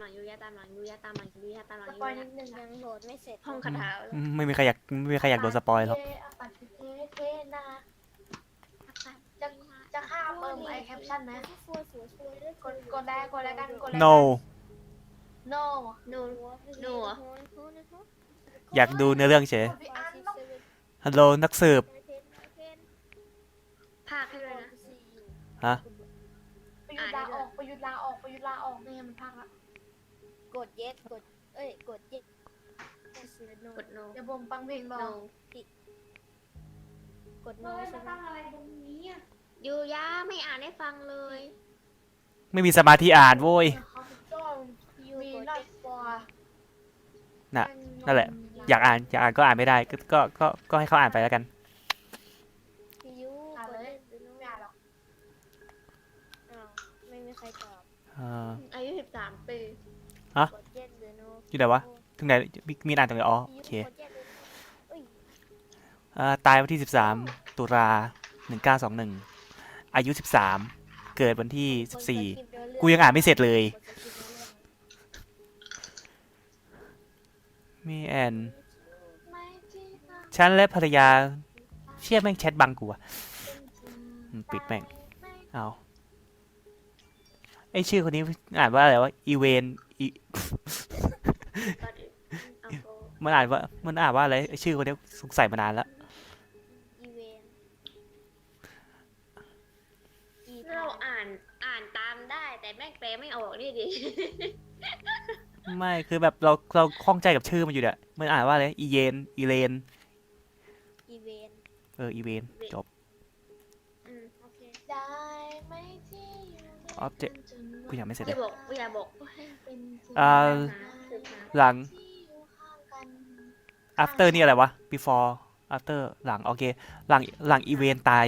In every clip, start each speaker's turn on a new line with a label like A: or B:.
A: หลังยูยาตามหลังยูยาตามหลังยูยาตามหลัง
B: ส
A: ยู
B: ปอย
A: ยา
B: นิดนึง
C: ยังโหลดไม่เสร็จ
A: ห้องคาถา
D: อืมไม่มีใครอยากไม่มีใครอยากโดนสปอยหรอก
B: ปัดเทเทนะจะจะฆ่าเปิมไอแคปชั่นไหม
C: สวยสวยสวยด้วย
B: กดกดได้กดแล้วกันกดแล้ว
D: no
B: no
A: หนู หนู อ
D: ยากดูเนื้อเรื่องเฉย
B: กดพี่อันต้อง
D: ฮัลโหลนักสืบ
A: ภาคให้ด้วยนะ
D: ฮะ
B: ประยุทธ์ลาออกประยุทธ์ลาออกประยุทธ์ลาออกไม่งั้นมันพังละ
C: กด yes กด เอ้ย กด yes
A: กดโน
B: เดี๋ยวผมฟังเพลงรอ
A: โน
C: กด no ใช่ไหม
B: อะไรตรงนี้อะ
A: ยูยาไม่อ่านให้ฟังเลย
D: ไม่มีสมาธิอ่านโว้ย
B: เขาจ้อง
C: ยู
B: มี
C: กด
B: นอตฟอร์
D: น่ะนั่นแหละ อยากอ่านอยากอ่านก็อ่านไม่ได้ก็ก็ก็ก็ให้เขาอ่านไปแล้วกัน
C: ยู
B: อ่าน
C: ก
B: เล
C: ด
B: ย
C: yes
B: ไม่อ่านหรอก
C: อ้าวไม่มีใครตอบ
D: อ่า
A: อายุสิบสามปี
C: กด yes หรื อ
D: ยู่ไหนวะ ถึงไหน มีอ่านตรงไหนอ๋อ โอเค
C: อ่า
D: ตายวันที่ 13 ตุลา1921 อายุ 13 เกิดวันที่ 14
C: สคริปต์เนื้อเรื่อง
D: กูยังอ่านไม่เสร็จเลยมีแอน ฉันและภรรยา เชี่ยแม่งแชทบังกูอะปิดแม่ง เอาไอชื่อคนนี้อ่านว่าอะไรวะ อีเวน อี
A: ก่อนอื่นเอาโก
D: มันอ่านว่ามันอ่านว่าอะไรไอ้ชื่อคนนี้สงสัยมานานแล้ว
C: อีเวนอี
A: เราอ่านอ่านตามได้ แต่แม่งแปลไม่ออกนี่ดิ
D: ไม่คือแบบเราเราคล่องใจกับชื่อมันอยู่เนี่ยมันอ่านว่าอะไรอีเยนอีเลน
C: อีเวน
D: เอออีเวนจบ
A: อืม
C: โอเค
B: ได้ไหมที่อยู่ใน
D: Object กูยังไม่เสร็จ
A: อ
D: เล
A: ย่ายบอกอย่าบอก
B: เป็นจริง
D: อ่า
A: สืบหา
D: หลัง
B: ที่อยู่ข้างกัน
D: after นี่อะไรวะ before after หลัง โอเค หลังหลังอีเวนตาย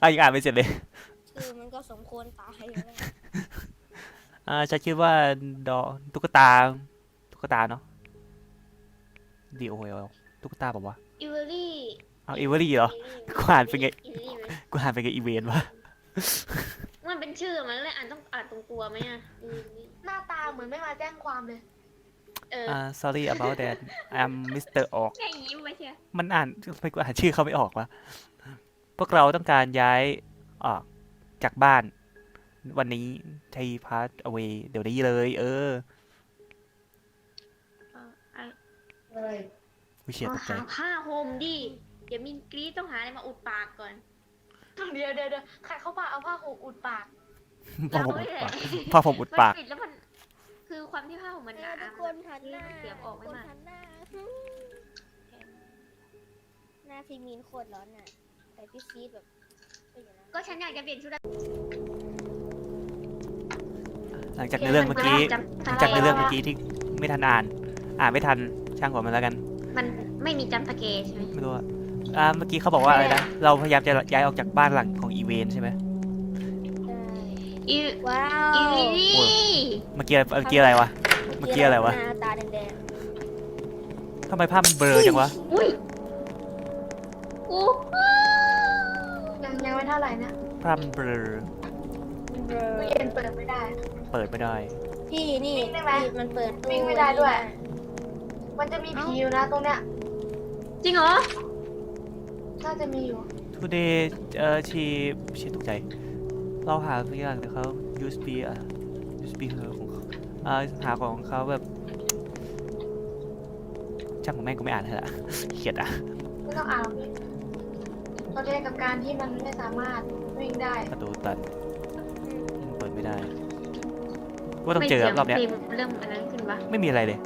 D: อะยังอ่านไม่เสร็จเลย
C: คือมันก็สมควรตายอยู่แล้ว
D: อ่าฉันคิดว่าดอตุ๊กตา ตุ๊กตาเนาะ D O L ตุ๊กตาบอกว่า
A: อิเวอรี่
D: เอาอีเวอรี่เหรอ กูอ่านเป็นไง
A: อิเวอรี่ไหม
D: กูอ่านเป็นไงอีเวนวะ
A: มันเป็นชื่อมันเลยอ่านต้องอ่านตรงตัวไหมอะอิเวอรี่
B: หน้าตาเหมือนไม่มาแจ้งความเลย
A: เออ
D: อ่า sorry about that I'm Mr. Orc
A: แค่ยิ้มไปเชียว
D: มันอ่านทำไมกูอ่านชื่อเขาไม่ออกวะ พวกเราต้องการย้ายออกจากบ้าน วันนี้ไทยพาร์ทเอาไว้เดี๋ยวนี้เลย เออ
A: เอออะ
D: วิเชียตกใจ
A: หาผ้าห่มดิ เดี๋ยวมินกรีดต้องหาอะไรมาอุดปากก่อน
B: เดี๋ยวเดี๋ยวเดี๋ยวใครเข้ามาเอาผ้าห่มอุดปาก
D: ผ้า
A: เรา
D: ผมอุ
A: ไม่
D: ด
A: แห
D: ปา
A: ละ
D: กผ้าผมอุดปาก
A: มันปิดแล้วมัน คือความที่ผ้าห่มมันห
C: เอ
A: นา
C: อทุกคนหันหน้า
A: เสียงออกไม่
C: ทุกคน
A: มาก
C: หันหน้าหน้าพี่มีนโคตรร้อนน่ะ แต่พี่ซีดแบบเอ้ยเดี๋ยวนะ
A: ก็ฉันอยากจะเปลี่ยนชุด
D: หลังจากในเรื่องเมื่อกี้หลังจากในเรื่องเมื่อกี้ที่ไม่ทันอ่าน อ่านไม่ทันช่างหัวมันแล้วกัน
A: มันไม่มีจัมป์สเกร์ใช่ไหม
D: ไม่รู้อะอ่าเมื่อกี้เขาบอกว่าอะไรนะเราพยายามจะย้ายออกจากบ้านหลังของอีเวนใช่ไหม
A: อี
C: ว้า
A: อี
C: ว
A: วิลี่
D: โอ้ยเมื่อกี้เมื่อกี้อะไรวะ เมื่อกี้อะไรวะ
C: หน้าตาแดง
D: ทำไมภาพมันเบลอจังวะ
A: อุ้ยอู้
B: ยังยังไม่เท่าไหร่นะ
D: ภาพมันเบลอ
C: ๆเบลอ
B: ตู้เย็นเปิดไม่ได้
D: เปิดไม่ได้
C: พี่นี่
B: วิ่งได้ไหม
C: พี่มันเปิดตู้
B: วิ่งไม่ได้ด้วย มันจะมีผีอยู่นะตรงเนี้ย
A: จริงเหรอ
B: น่าจะมีอยู่
D: today เอ่อชีชีตกใจ เราหาสักอย่างแต่เขา USB อะ USB เฮอของเขาอ่าหาของเขาแบบช่างของแม่งก็ไม่อ่านให้ละเขียดอะ
B: ไม่ต้องอ่านหรอกพี่เราเรียกกับการที่มันไม่สามารถวิ่งได้
D: ประตูตันเปิดไม่ได้ว่าต้องเจอรอบเนี้ย
A: ไม่สีงเพลงเริ่มอันนั้นขึ้นปะ
D: ไม่มีอะไรเลย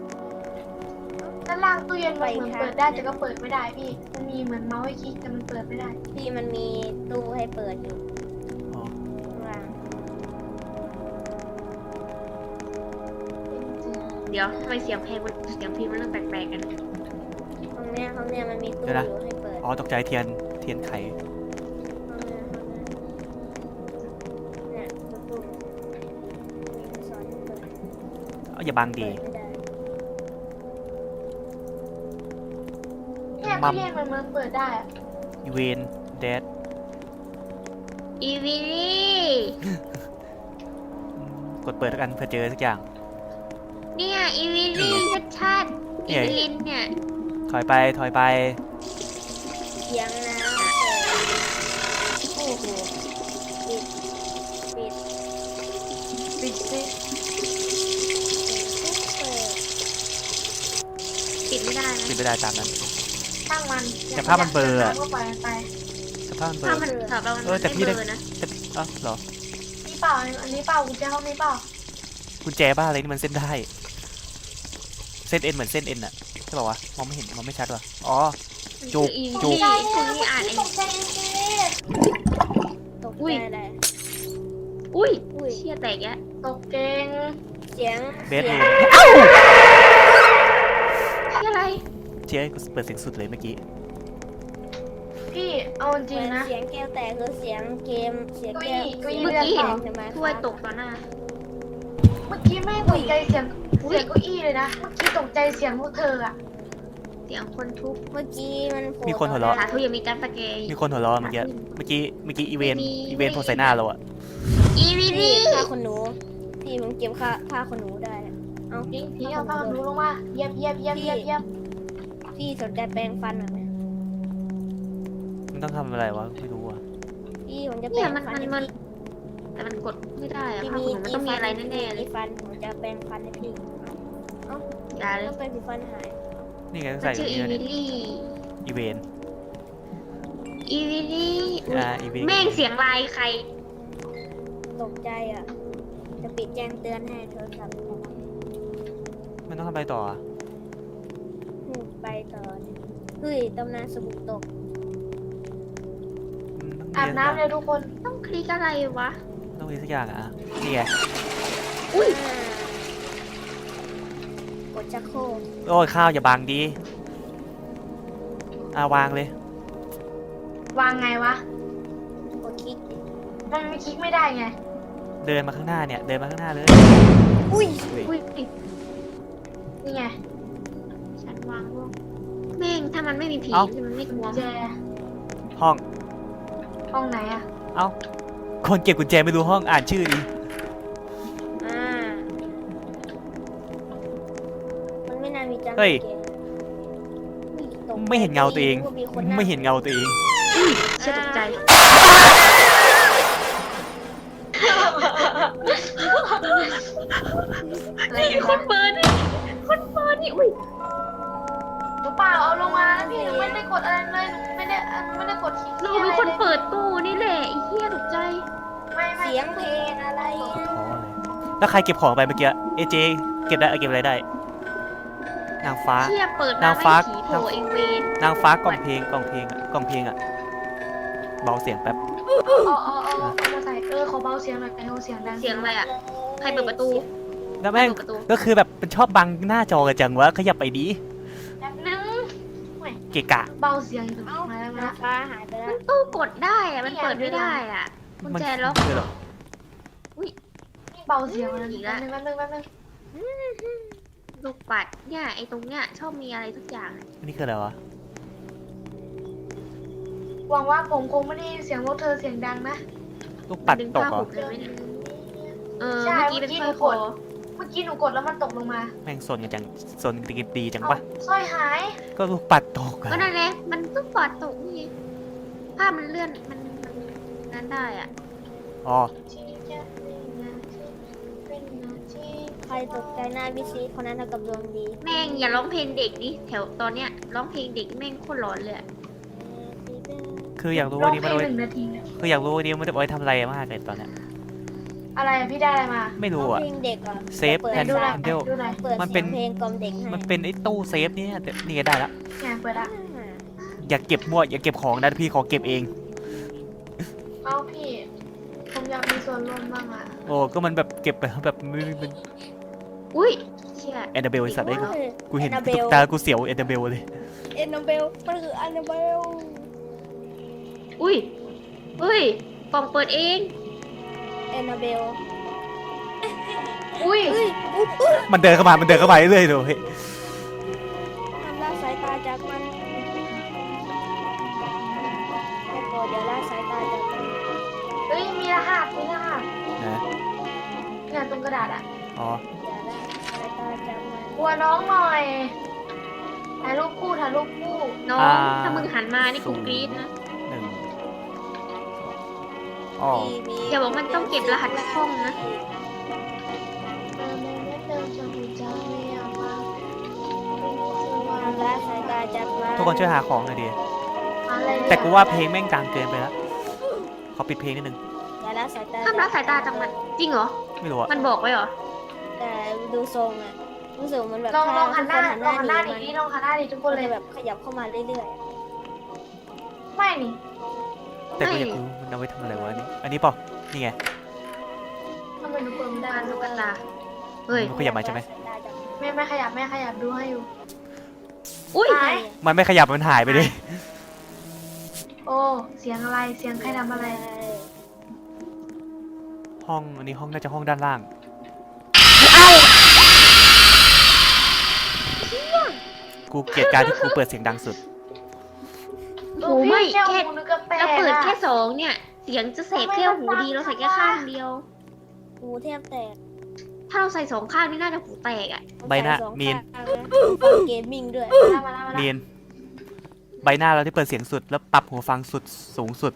B: ด้านล่างตู้เย็นมันเหมือนเปิดได้แต่ก็เปิดไม่ได้พี่มันมีเหมือนเมาส์ให้คลิกแต่มันเปิดไม่ได้
C: พี่มันมีตู้ให้เปิดอยู่
A: ดี๋ยวทำไมเสียงเพลงมันเสียงเพลงมันเริ่มแปลกๆกัน
C: ห้องเนี้ยห้องเนี้ยมันมีตู้
D: เดี๋ยวนะ
C: อยู่ให้เปิด
D: อ๋อตกใจเทียนเทียนไข
C: ห้องเนี้ยห้องเนี้ยเนี่ยประตูมีสอนให้เปิด
D: เอาอย่าบังดี
C: เปิดไม่ได้
B: เนี่ย
D: มั
B: ตู้
D: ม
B: เย็นมันเหมือนเปิดได้อะ
D: อีเวนเดด
A: อีวิลี่
D: กดเปิดแล้วกันเพื่อเจอสักอย่าง
A: เนี่ยอีวิลลี่ชัดๆอี
D: เนี่ย
A: วิลินเนี่ย
D: ถอยไปถอยไป
C: เสียงน้ำเปิดโอ้โหปิดปิด
B: ปิดสิ
C: เปิด
A: ปิดไม่ได้นะ
D: ปิดไม่ได้ตามนั้น
B: ช่างมัน
D: แต่ภาพมันเบลออะ
B: ก็ปล่อยมันไป
D: สภาพมันเปิ
A: ถ้า
D: ด
A: มันสำหรับเรามัน
D: เออแต่
A: ไม่
D: พี่ได้
A: เบลอนะ
D: จะเอ้าเหรอ
B: นี่เปล่าอันนี้เปล่ากุญแจห้องนี้เปล่า
D: กุญแจบ้าอะไรนี่มันเส้นได้เส้นเอ็นเหมือนเส้นเอ็นอะใช่ป่าวะมองไม่เห็นมองไม่ชัดว่ะอ๋อ จุก
A: อี
D: จุ
A: วิ
D: ก
A: ลลี่คุณนี่อ่านเอง
B: ตกใจเองสิ
C: ตก
A: อุ้ย
C: ใจอะไร
A: อุ้ย
C: อุ้ย
A: เชี่ยแตกแยะ
B: ตกเก่ง
C: เสียง
D: เบส
C: สี
D: เลย
C: ง
D: เอ้า
A: เชี่ยอะไร
D: เจ๊กูเปิดเสียงสุดเลยเมื่อกี้
B: พี่เอาจ
C: เห
B: ริง
C: มือน
B: นะ
C: เสียงแก้วแตกคือเสียงเกมเสียงแก้ว
B: เก้าอี้
A: เมื่อกี้เห็น
C: ใช่ไหม
A: ถ้วยตกต่อหน้า
B: เมื่อกี้แม่ตกใจเสียง เสียงเก้าอี้เลยนะเมื่อกี้ตกใจเสียงพวกเธออะ
A: เสียงคนทุบ
C: เมื่อกี้มันโผล่
D: มีคนหัวเราะ
A: สาธุยังมีจัมป์สแกร์อยู่
D: มีคนหัวเราะเมื่อกี้ เมื่อกี้ เมื่อกี้อีเวน
A: ไม่มี
D: อีเวนโพสใส่หน้าเราอะ
A: อีวิล
C: พี่
A: ลี่
C: ฆ่าคนหนูพี่ผมเก็บค่าฆ่าคนหนูได้อะเอา
B: ทิ้งทิ้งเอาผ้าขนหนูลงมาเยียบเยียบเยียบเยียบเยียบ
C: พี่สนใจแปรงฟันหน่อยไหม
D: มันต้องทำอะไรวะ ไม่รู้อะ
C: พี่ผมจะแปร
A: เนี่ย
C: ง
A: มัน
C: ฟัน
A: มัน
C: ให้
A: มัน
C: พี่
A: แต่มันกดไม่ได้อะ
C: พี่
A: ภาพ
C: มี
A: ของมันต้องมีอะไรแน่ๆเลย
C: มีฟันผมจะแปรงฟันให้พี่
A: อ ย่าเลย
C: ต้องแปรงสีฟันหาย
D: นี่ไงต้อง
A: มัน
D: ใส่
A: ชื่ออี
D: นี่
A: วิลลี่
D: อีเวน
A: อีวิลลี่อุ๊ย
D: อ่าอีเวน
A: แม่งเสียงลายใคร
C: ตกใจอะ จะปิดแจ้งเตือนให้โทรศัพท์
D: มันต้องทำอะไรต่ออะ
C: อืมไปต่อเนี่ยเฮ้ยตำนานสบู่ตก
D: มันต้อง
B: อาบ
D: เรียน
B: น้ำเลยทุกคน
A: ต้องคลิกอะไรวะ
D: ต้องเรียนสักอย่างอะนี่ไง
A: อุ้ย
C: อ่า กดชักโครก
D: โอ้ยข้าวอย่าบังดีอ่าวางเลย
B: วางไงวะ
C: กดคลิกดิ
B: มันไม่คลิกไม่ได้ไง
D: เดินมาข้างหน้าเนี่ย เดินมาข้างหน้าเลย
C: อุ้ย
D: เฮ้ย
A: อุ้ย
B: นี่ไง
A: ฉันวางร่วงแม่งถ้ามันไม่มีผี
D: เอ้า
A: มันไม่กลัว
B: แจ
D: ห้อง
B: ห้องไหนอะ
D: เอ้าคนเก็บกุญแจไม่รู้ห้องอ่านชื่อดิ เฮ้ย
C: เกมอุ้ยตกใจ
D: ไม่เห็นเงาตัวเอง
C: ว่ามีคนนั่ง
D: ไม่เห็นเงาตัวเอง
A: เชื่อตกใจ
B: อะไร
A: นี่
B: กัน
A: คนเปิดนี่คนเปิดนี่อุ้ย
B: หนูเปล่าเอาลงมาแล้วพี่หนูไม่ได้กดอะไรเลยหนูไม่ได้หนูไม่ได้กดคลิก
A: เรา
B: ที่
A: เป็น
B: อะไร
A: คน
B: เลย
A: เปิดตู้นี่แหละไอ้เหี้ยตกใจ
B: ไม่ไม่
C: เสียงเพลงอะไร
D: อ๋อ
C: อะ
D: เลยแล้วใครเก็บของไปเมื่อกี้ เอเจ เก็บได้เก็บอะไรได้ นางฟ้า
A: เชี่ยเปิด
D: นาง
A: มา
D: ฟ้า
A: ไม่ผีโผล่เองเวน
D: นางฟ้ากล่องเพลงกล่องเพลงอะกล่องเพลงอะเบาเสียงแป๊บ
B: เอาเอาเอาเอาเอามาใส่เออขอเบาเสียงหน่อยไอ้เสียงดัง
A: เสียงอะไรอะ ใครเปิดประตู
D: แล้ว
A: ใคร
D: แม่ง
A: เปิดประตู
D: ก็คือแบบมันชอบบังหน้าจอกันจังวะขยับไปดี
B: แป๊บนึง
D: เกะกะ
B: เบาเสียงอยู่มาแล้วมา
C: นา
B: แล้ว
C: ฟ้าหายไปแล้ว
A: ตู้กดได้อะ มันเปิดไม่ได้อะกุญแจล็อก
D: คือเหรอ
B: นี่เบาเสียงแล้ว
A: อีก
B: แป๊
A: แล้
B: บ
A: ว
B: นึงแป๊บนึงแป๊บนึง
A: ลูกปัดเนี่ยไอ้ตรงเนี้ยชอบมีอะไรทุกอย่าง
D: อันนี้คืออะไรวะ
B: หวังว่าผมคงไม่ได้ยินเสียงพวกเธอเสียงดังนะ
D: ลูกปัด
A: ดึง
D: ตก
A: ผ้า
D: เหรอ
A: ห่มเลยไหมเนี่ยเออ
B: ใช่
A: เมื่อกี้เป็น
B: เมื่อกี้
A: สร้อย
B: หนู
A: ค
B: ก
A: อ
B: ด เมื่อกี้หนูกดแล้วมันตกลงมา
D: แม่งสนกันจังสนดีดีจัง
B: เอา
D: ปะ
B: สร้อยหาย
D: ก็ลูกปัดตกอะ
A: ก็นั่นแหละมันต้องปัดตกนี่ภาพมันเลื่อนมันมันนั่นได้อะ
D: อ๋อ
C: ใครตกใจหน้าวิซีคนนั้นเท่ากับดวงดี
A: แม่งอย่าร้องเพลงเด็กดิแถวตอนเนี้ยร้องเพลงเด็กแม่งโคตรร้อนเลยอะ
D: คืออยากรู้
B: ร้อ
D: ว่างนี่
B: เพ
D: มัน
B: ลง
D: เอาไว้
B: หนึ่งนาทีเนี่ย
D: คืออยากรู้ว่านี่มันเอาไว้ทำอะไรมากเลยตอนเนี้ย
B: อะไรอะพี่ได้อะไรมา
D: ไม่รู้
C: ร้อง
D: อะ
C: เพลงเด็กเหรอะ
D: เซฟ
C: เปิด
D: แอน
B: ดูหน่อย
D: แอนเดล
B: ดูหน่อย
C: เปิด
D: มันเป็
C: เสีย
D: น
C: งเพลงกล่อมเด็กให้
D: มันเป็นไอ้ตู้เซฟเนี่ยแต่นี่ไงได้ละ
B: เนี่ยเปิดอะ
C: อ่า
D: อย่าเก็บมั่วอย่าเก็บของนะพี่ขอเก็บเอง
B: เอาพี่ ผมอยากมีส่วนร่วมบ้างอะ
D: โอ้ก็มันแบบเก็บไปแล้วแบบไม่เป็น
A: อุ้ยเชี่ย
D: แอนนาเบลไอสัตว์ไอ้ยกู
C: เฮ้ย
D: กูเห็น
C: แอนนาเบล
D: ตากูเสียวแอนนาเบลเลย
C: เอ็นนาเบลมันคืออันนาเบล
A: อุ้ยอุ้ยกล่องเปิดเอง
C: เอ็นนาเบล
B: อุ้ย
C: เฮ้ยอุ๊ยอุ๊ย
D: มันเดินเข้ามามันเดินเข้ามาเรื่อยๆเลย
C: ทำละสายตาจากมันให้โปรดอย่าละสายตาจากมัน
B: เฮ้ยมีรหัสมีรหัส
D: นะ
B: เนี่ยตรงกระดาษอะ
D: อ๋อ
B: กลัวน้องหน่อยถ่ายรูปคู่ถ่ายรูปคู่
A: น้อง
D: อ่า
A: ถ้ามึงหันมานี่กูกรี๊ดนะ
D: หนึ่งอ๋อ
C: พี่มี
A: อย่าบอกมันต้องเก็บรหัสห้องนะ
B: เดินไม่เดินจะหูใจไม่อยากมา
C: เอาละสายตาจับมัน
D: ทุกคนช่วยหาของหน่อยดิ
B: อะไรเนี่ย
D: แต่กูว่าเพลงแม่งดังเกินไปแล้วขอปิดเพลงนิดนึง
C: อย่าละสายตา
A: ห้ามละสายตาจากมันจริงเหรอ
D: ไม่รู้อะ
A: มันบอกไว้เหรอ
C: แต่ดูทรงอะรู้สึกมันแบบ
B: ลองลองหันหน้า
C: ถ้
B: ลองหันหน้า
C: ทุ
B: ดิ
C: กค
B: ดิลองหันหน้าดิทุกคน
C: มัน
B: เล
C: จะ
B: ย
C: แบบขยับเข้ามาเรื่อย
B: ไม่นี่
D: แต่กูอยากรู้มันเอาไว้ทำอะไรวะนี่อันนี้เปล่านี่ไง
B: ทำไมหนูเปิดไม่ได้
A: การลูกตาเฮ้ย
D: มัน
C: ๆ
D: ขยับมาใช่ไหม
C: สายตาจับมัน
B: ไม่ไม่ขยับไม่ขยับดูให้อยู่
A: อุ้ย
B: หาย
D: มันไม่ขยับมันหายไปเลย
B: โอ้เสียงอะไรเสียงใครทำอะไร
D: ห้องอันนี้ห้องน่าจะห้องด้านล่าง กูเกลียดการที่กูเปิดเสียงดังสุด
A: โอ้ไม่
B: แค่
A: แค่
B: หูนึกก็แปล
A: เราเปิด
B: อะ
A: แค่สองเนี่ย เสียงจะเสพแค่หูดีเราใส่แค่ข้างเดียว
C: หูแทบแตก
A: ถ้าเราใส่สองข้างนี่น่าจะหูแตกอะ
D: ใบหน้า
C: สอง
D: มีน
C: ข้างนะฟังเกมมิ่งด้วย
B: มาแล้วมาแล้วมาแล้ว
D: เนียนใบหน้าเราที่เปิดเสียงสุด แล้วปรับหูฟังสุดสูงสุด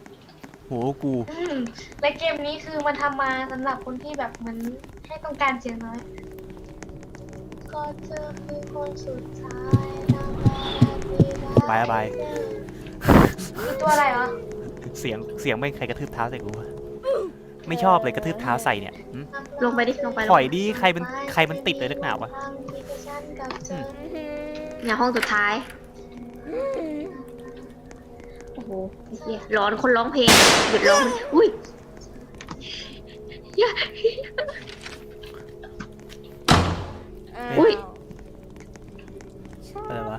D: หูกู
B: อืมและเกมนี้คือมันทำมาสำหรับคนที่แบบเหมันให้ต้องการเสียงน้อย ก็เธอคือคนสุดท้ายนะ
D: บายบาย
B: คือตัวอะไรเหรอ
D: เสียงเสียงไม่งใครกระทืบเท้าใส่กูวะไม่ชอบเลยกระทืบเท้าใส่เนี่ยหึ
A: ลงไปดิลงไปล
D: ปล่
A: ง
D: อยดิใครมันใครมันติดเลยนักหนาวะ อืม
A: เนี่ยห้องสุดท้าย โอ้โหไอ้เหี้ยร้อนคนร้องเพลงหยุดร้อง อุ้ย อุ๊ย
D: อะไรวะ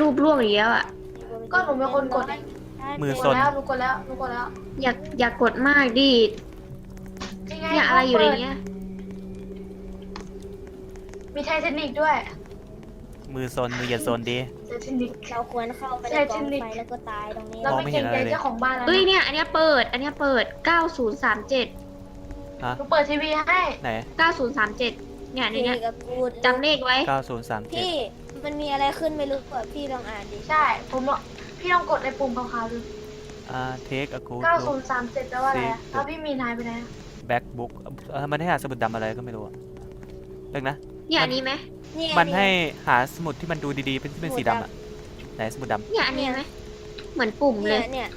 A: รูปร่วงอีกแล้วอะ
B: ก็หนูเป็นคนกด
D: มือ
B: หนู
D: ซ
B: ก
D: น
B: ดแล้วหนูกดแล้วหนูกดแล้ว
A: อยากอยากกดมากดิ
B: นี่ไง
A: เนี่ยอะไรอยู่ในเนี้ย
B: มีไททานิกด้วย
D: มือโซนมืออย่าโซนดิ
B: ไททานิก
C: เราควรเข้าไปในกองไฟแล้วก็ตายตรงนี้
B: เรา
D: มอง
B: ไม่
D: ไม่เห็
B: เกร
D: น
B: ง
D: อะไรเลย
B: ใจเจ้าของบ้านแล้ว
A: เอ้ย
B: นะ
A: เนี่ย อันเนี้ยเปิด อันเนี้ยเปิด 9037
B: หนูเปิดทีวีให้
D: ไหน
A: 9037 เนี่ยใน
C: พี่
A: เนี้ย
C: กับกู
A: จำเลขไว้
D: 9037
C: พี่มันมีอะไรขึ้นไม่รู้อะพี่ลองอ่านดิ
B: ใช่ผมลองพี่ลองกดในปุ่มขาวๆดู
D: อ่า take a good
B: 9037แปลว่าอะไรอะแล้วพี่มีนายไปไหนอะ
D: back book เออมันให้หาสมุดดำอะไรก็ไม่รู้อะเลิกนะ
A: เนี่ยอันนี้ไหม
C: เนี่ย
D: มันให้หาสมุดที่มันดูดีๆ เป็นที่เป็นสีดำอะไหนสมุดด
A: เนี่ยอันนี้ไหมเหมือนปุ่มเล
C: เนี่ยยเนี่ย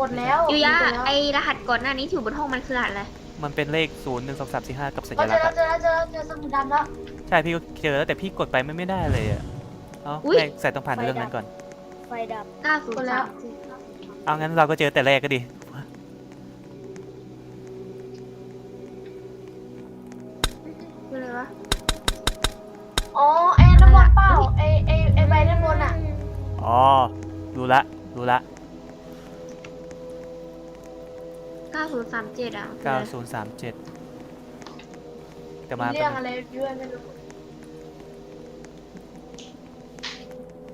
B: กดแล้ว
A: ยูยะ
B: กดแล้ว
A: ไอรหัสก่อนหน้านี้ที่อยู่บนห้องมันคือรหัสอะไรำ
D: มันเป็นเลข0 1 2 3 4 5กับสัญ
B: เราเจ
D: ลั
B: อก
D: ษณ์
B: แล้ว
D: อะ
B: เจอแล้วเจอแล้วเจอสมุดดำแล้ว
D: ใช่พี่ก็เจอแล้วแต่พี่กดไปไม่ไม่ได้เลยอะเอ้า
A: อุ๊ย
D: แม่งใส่ต้องผ่านเรื่องนั้นก่อน
C: ไฟดับ
B: กดแล้ว
A: 9037
D: เอางั้นเราก็เจอแต่แรกก็ดี
A: คืออะไรวะ
B: อ๋อไอ้น้ำมันเปล่าไอ้ไอ้ไอ้ใบด้านบนอะ
D: อ๋อ รู้ละ รู้ละ
A: 9037อะ
D: 9037แต่มา
B: มีเรื่องอะไรด้วยไม่รู้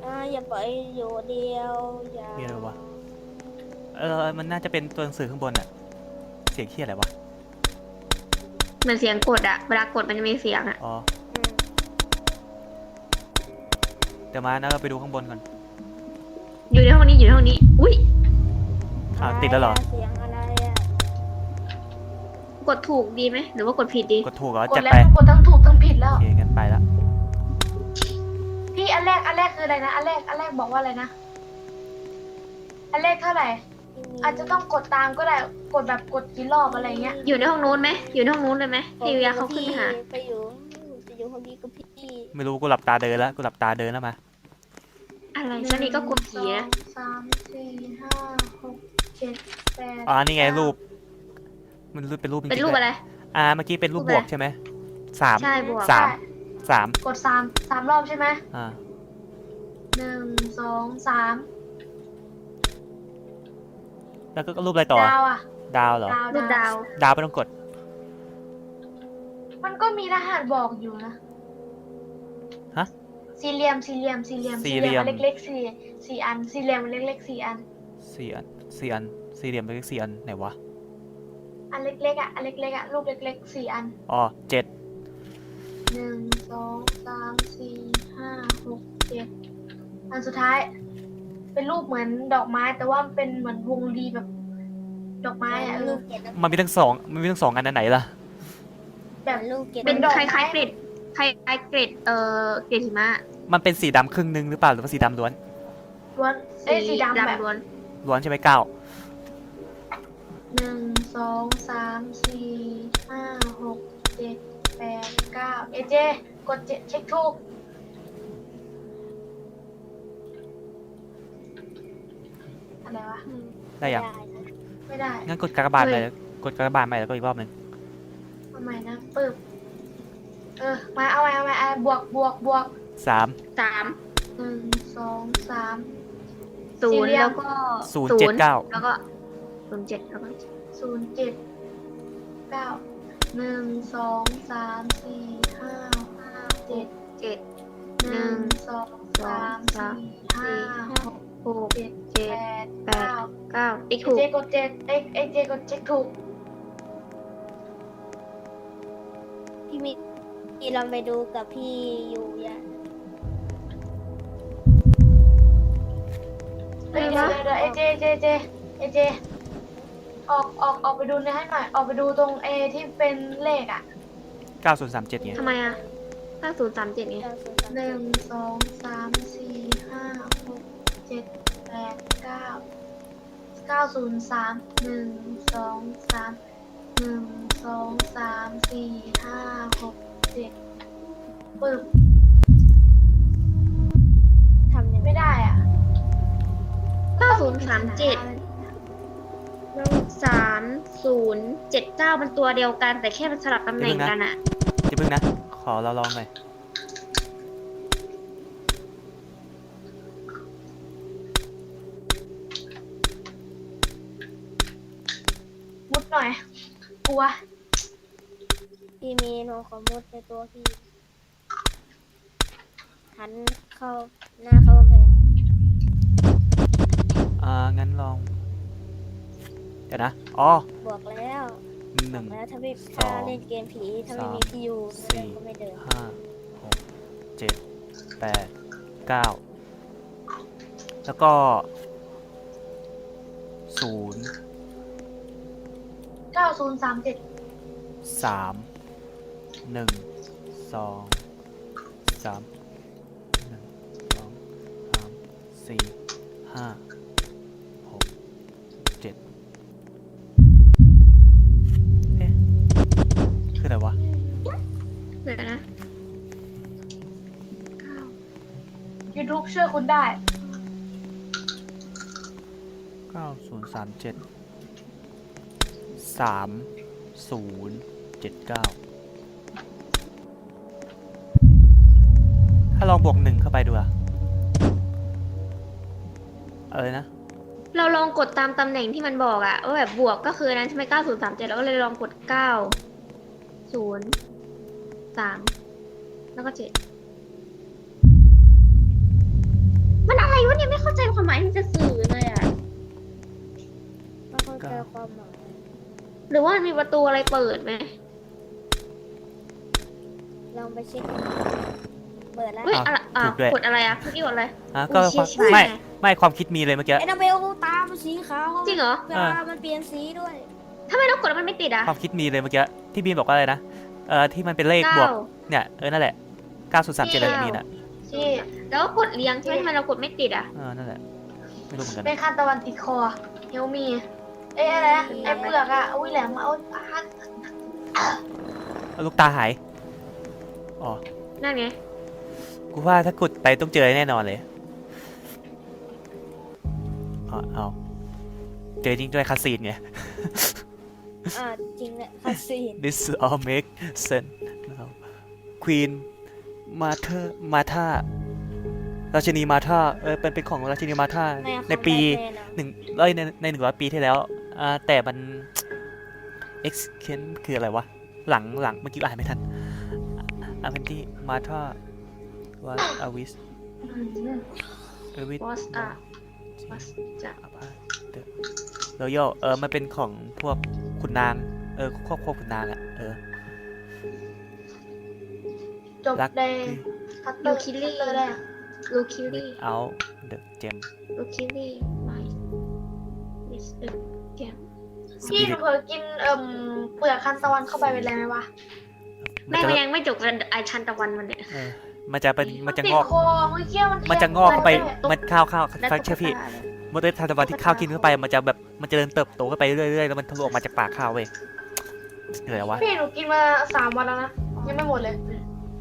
C: อ่าอย่าปล่อยอยู่เดียว อย่า
D: มีอะไรวะเออ มันน่าจะเป็นตัวหนังสือข้างบนอะเสียงเคียอะไรวะ
A: เหมือนเสียงกดอะเวลากดมันจะมีเสียงอะ
D: อ๋อ
C: อืม
D: เดี๋ยวมานะเราไปดูข้างบนก่อน
A: อยู่ในห้องนี้อยู่ในห้องนี้ อุ้ย
D: อ้าวติดแล้วเหรอ
C: เสียงอะไรอะ
A: กดถูกดีไหมหรือว่ากดผิดดี
D: กดถูกเหรอก
B: ด
D: จัด
B: แล้ว
D: ไป
B: กดทั้งถูกทั้งผิดแล้ว
D: โอเคงั้นไปละ
B: พี่อันแรกอันแรกคืออะไรนะอันแรกอันแรกบอกว่าอะไรนะ อันแรกเท่าไหร่ อาจจะต้องกดตามก็ได้กดแบบกดกี่รอบอะไรเงี้ย
A: อยู่ในห้องนู้นไหมอยู่ในห้องนู้นเลยไหมที่ยูยะเขาขึ้นไปหา
C: ไปอยู่ไปอยู่คนดีกับพี่
D: ไม่รู้กูหลับตาเดินแล้วกูหลับตาเดินแล้วมา
A: อะไรฉันนี่ก็กดผี
B: ห
A: นะ
B: งสองสามสี่ห้าหกเจ็ดแปด
D: อ๋อนี่ไงรูป มันรูปเป็นรูปจริงๆ
A: เป็นรูป
D: ด้วย
A: อะไร
D: อ่าเมื่อกี้เป็นรูป
A: รูป
D: บ
A: อะไร
D: วกใช่ไหมสาม
A: ใช่บวก
D: สามสาม
B: กดสามสามรอบใช่ไหม
D: อ่า
B: หนึ่งสองสาม
D: แล้วก็รูปอะไรต่อ
B: ดาวอะ
D: ดาวเหรอ
B: ดาว
A: รูปดาว
D: ดาวไม่ต้องกด
B: มันก็มีรหัสบอกอยู่นะ
D: ฮะ
B: สี่เหลี่ยมสี่เหลี่ยมสี่เหลี่ยม
D: สี่เหลี่ยม
B: อันเล็กๆสี่สี่อันสี่เหลี่ยมอันเล็กๆสี่อัน
D: สี่อันสี่อันสี่เหลี่ยมไปเลขสี่อันไหนวะ
B: อันเล็กๆอะ อันเล็กๆอะ ลูกเล็กๆสี่อัน
D: อ๋อเจ็ด
B: หนึ่งสองสามสี่ห้าหกเจ็ดอันสุดท้าย เป็นรูปเหมือนดอกไม้ แต่ว่ามันเป็นเหมือนวงรีแบบ ดอกไม้อะเอ
C: ลู
B: อก
C: เกด
D: มันมีทั้งสองมันมีทั้งสองอันอันไหนล่ะ
B: แบบ
C: ลูกเกด
A: เป็น
B: ดอก
A: ค
B: ไม้
A: ล้ายๆเกรดคล้ายๆเกรดเอ่อเกรดหิมะ
D: มันเป็นสีดำครึ่งนึงหรือเปล่าหรือว่าสีดำล้วน
B: ล้วนเอ้ยสีดำแบบ
A: ล้วน
D: ล้วนใช่ไหมเก้า
B: หนึ่งสองสามสี่ห้าหกเจ็ดแปดเก้าเอเจ กดเจ็ดเช็คถูกอะไรวะ
A: อืม
D: ได้ยัง
B: ไม่ได้
D: งั้นกดกากบาท
A: เฮ้
D: ไป
A: ย
D: กดกากบาทใหม่แล้วก็อีกรอบหนึ่ง
B: ทำไมนะปึ๊บเออ มาเอาใหม่เอาใหม่เอาบวกบวกบวก
D: สาม
A: สาม
B: หนึ่งสองสาม
A: ศู
B: สี่
A: นย์
B: เหลี่ยม
A: แล้วก็
D: ศูนย์เจ็ดเก้า
A: แล้วก็ ศูนย์เจ็ดแล้วก็
B: ศูนย์เจ็ดเก้าหนึ่งสองสามสี่ห้าห้าเจ็ด
A: เจ็ด
B: หนึ่งสองสามสี่ห้าหกเจ็ด
A: เจ็
B: แป
A: ด
B: เก้า
A: เก้าติ๊ก
B: เอ
A: ถูก
B: เจกดเจ็ดเอ้ยเอเจกดเช็คถูก
C: พี่มีพี่ลองไปดูกับพี่ยูยะ
B: เอ้ยเดี๋ยวเดี๋ยวเอเจเจเจเอเจ ออกออกออกไปดูในให้หน่อยออกไปดูตรงเอที่เป็นเลขอะ
D: เก้าศูนย์สามเจ็ดไง
A: ทำไมอะถ้าศูนย์สามเจ็ดไง
C: เก้าศูนย์สาม
B: หนึ่งสองสามสี่ห้าหกเจ็ดแปดเก้าเก้าศูนย์สามหนึ่งสองสามหนึ่งสองสามสี่ห้าหกเจ็ดปึ๊บ
C: ทำยังไง
B: ไม่ได้อะ
A: เก้าศูนย์สามเจ็ด สามศูนย์เจ็ดเก้ามันตัวเดียวกัน แต่แค่มันสลับตำแหน่งกันอะ
D: อย่าเพิ่งนะ ขอเราลองหน่อย
B: มุดหน่อย กลัว
C: พี่มีโนคอมมุดในตัวพี่ หันเข้าหน้าเข้ากำแพง
D: อ่า งั้นลอง เดี๋ยวนะ อ๋อ
C: บวกแล้ว
D: หนึ่ง
C: แล้วถ้าไม่
D: ส
C: ถ้า
D: อง
C: เล่นเกมผีถ้าไม่
D: สาม
C: มีพี่ยู
D: สี่
C: ก็ไม่เดิน
D: ห้าหกเจ็ดแปดเก้าแล้วก็ศูนย์
B: เก้าศูนย์สามเจ็ด
D: สามหนึ่งสองสามหนึ่งสองสามสี่ห้า
A: ดี๋ยวนะ
B: ยูทูบช่วยคุณได้
D: เก้าศูนย์สามเจ็ดสามศูนย์เจ็ดเก้าถ้าลองบวกหนึ่งเข้าไปดูอะอะไรนะ
A: เราลองกดตามตำแหน่งที่มันบอกอะว่าแบบบวกก็คือนั้นใช่ไหมเก้าศูนย์สามเจ็ดเราก็เลยลองกดเก้าศูนย์ สามแล้วก็เจ็ดมันอะไรวะเนี่ยไม่เข้าใจความหมายที่จะสื่อเลยอะ
C: ไม่เข้าใจความหมาย
A: หรือว่ามันมีประตูอะไรเปิดไหม
C: ลองไปเช็คเปิดแล้ว
A: เฮ้ยอะไรอะ
D: ถูกด้วย
A: กดอะไรอะเมื่อกี้กดอะไร
D: อะก็
A: อุ๊ย
D: ความ
A: เชี่ย
D: ไม่
A: ชิบหาย
D: ไม่ความคิดมีเลยเมื่อกี้
C: ไอ้นาเบลตามันสีขาว
A: จริงเหรอ
C: เวลามันเปลี่ยนสีด้วย
A: ทำไมเรากดแล้วมันไม่ติดอะ
D: ความคิดมีเลยเมื่อกี้ที่บีมบอกว่าอะไรนะ เออที่มันเป็นเลขบ
A: เก้าว
D: กเนี่ยเออนั่นแหละ903เจริญนี้นะ
B: ที่
A: แล้วก็กดเรียงใช่ไหมทำไมเรากดไม่ติดอะ
D: เออนั่นแหละไม่รู้เหมือนกัน
B: เป็นคันตะวันติดคอเฮลมีเอ้ยอะไรนะไอ้เปลือกอะอุ้ยแหลมเอาพัก
D: เอาลูกตาหายอ๋อ
A: นั่นไง
D: กูว่าถ้ากดไปต้องเจอแน่นอนเลยอ๋อเอาเจอจริงด้วยคาซีนไง
C: อ่าจริงเนี่ยคาซีน
D: this all make sense นะครับ Queen Martha Martha ราชินีมาธาเออเป็นเป็นของราชินีมาธา
C: แม่
D: ในปี
C: ของแบทแมนอะ
D: หนึ่งเอ้ยในในหนึ่งร้อยปีที่แล้วอ่าแต่มัน X เคนคืออะไรวะ หลังหลังเมื่อกี้อ่านไม่ทันอาเป็นที่มาธาว่าอาวิสเอวิส
A: was a was จะ
D: เดอะ โรยัลเออมันเป็นของพวกขุนนาง เออควบควบคุณนางอะเออ
B: จบ
D: รัก
B: ในคัตเตอ
A: ยู
B: ร์
A: คิลี่
B: คัตเตอร์ได้อะ
A: ลูคิลี่
D: เอาเดอะเจม
A: ลูคิลี่ไม่ is the game
B: พี่หนูเผลอกินเอ่มเปลือกคันตะวันเข้าไปเป็นไรไหมวะ
D: มัน
A: แม่
D: จะ
A: ก็ยังไม่จบกันไอชันตะวันมันเนี่ย
D: เออมันจะเป็นมันจะ
B: ติ
D: ง
B: ด
D: อก
B: คอเมื่อกี้มัน
D: มันจะงอกเข้าไป
B: แทง
D: มันข้าวข้าว
A: และ
D: ฟังเชื่อพี่
A: ตุ๊กตา เลย
D: เมื่อได้ทานตะวันที่ข้าวกินเข้าไป มันจะแบบมันจะเดินเติบโตขึ้นไปเรื่อยๆแล้วมันทะลุออกมาจากปากข้าวเว้ยเหนื่อยวะ
B: พี่หนูกินมาสามวันแล้วนะยังไม่หมดเลย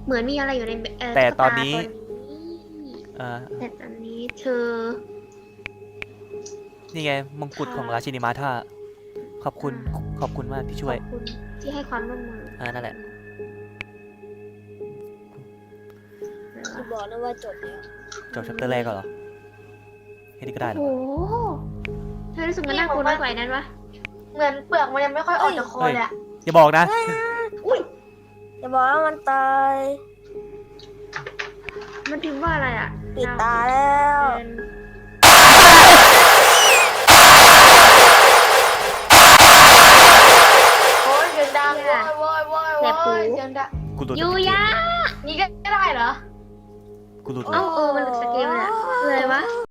A: เหมือนมีอะไรอยู่ในเอ่อ
D: แต่
A: ตุ๊ก
D: ตอนนี้
A: ตัวนี้
D: เออ
A: แต่ตอนนี้เธอ
D: นี่ไงมงกุฎของราชินีมาธาขอบคุณขอบคุณมากที่ช่วย
A: ขอบคุณที่ให้ความร่วมมือ
D: อ่านั่นแหละ
C: คือบอกนะว่าจบแล้ว
D: จบชัปเตอร์แรกก็เหรอ แค่นี้ก็ได้เหรอ
A: โอ้โหเธอรู้สึกมันน่ากลัวน้อยกว่าไอ้นั้นวะ
B: เหมือนเปลือกมันยังไม่ค่อยออกจากคอเลยอะ
D: อย่าบอกนะ
C: อย่าบอกว่ามันตาย
A: มันพิมพ์ว่าอะไรอะ
C: ปิดตาแล้ว
A: เป็น
B: โอ้ยเสียงดังโว้ยโว้ยโว้ยโว้ยเสียงดัง
D: กูหลุด
A: ยูยะ
B: นี่ก็ได้เหรอ
D: กูหลุด
A: เอ้าเออมันหลุดสเกลเลยอะคืออะไรวะ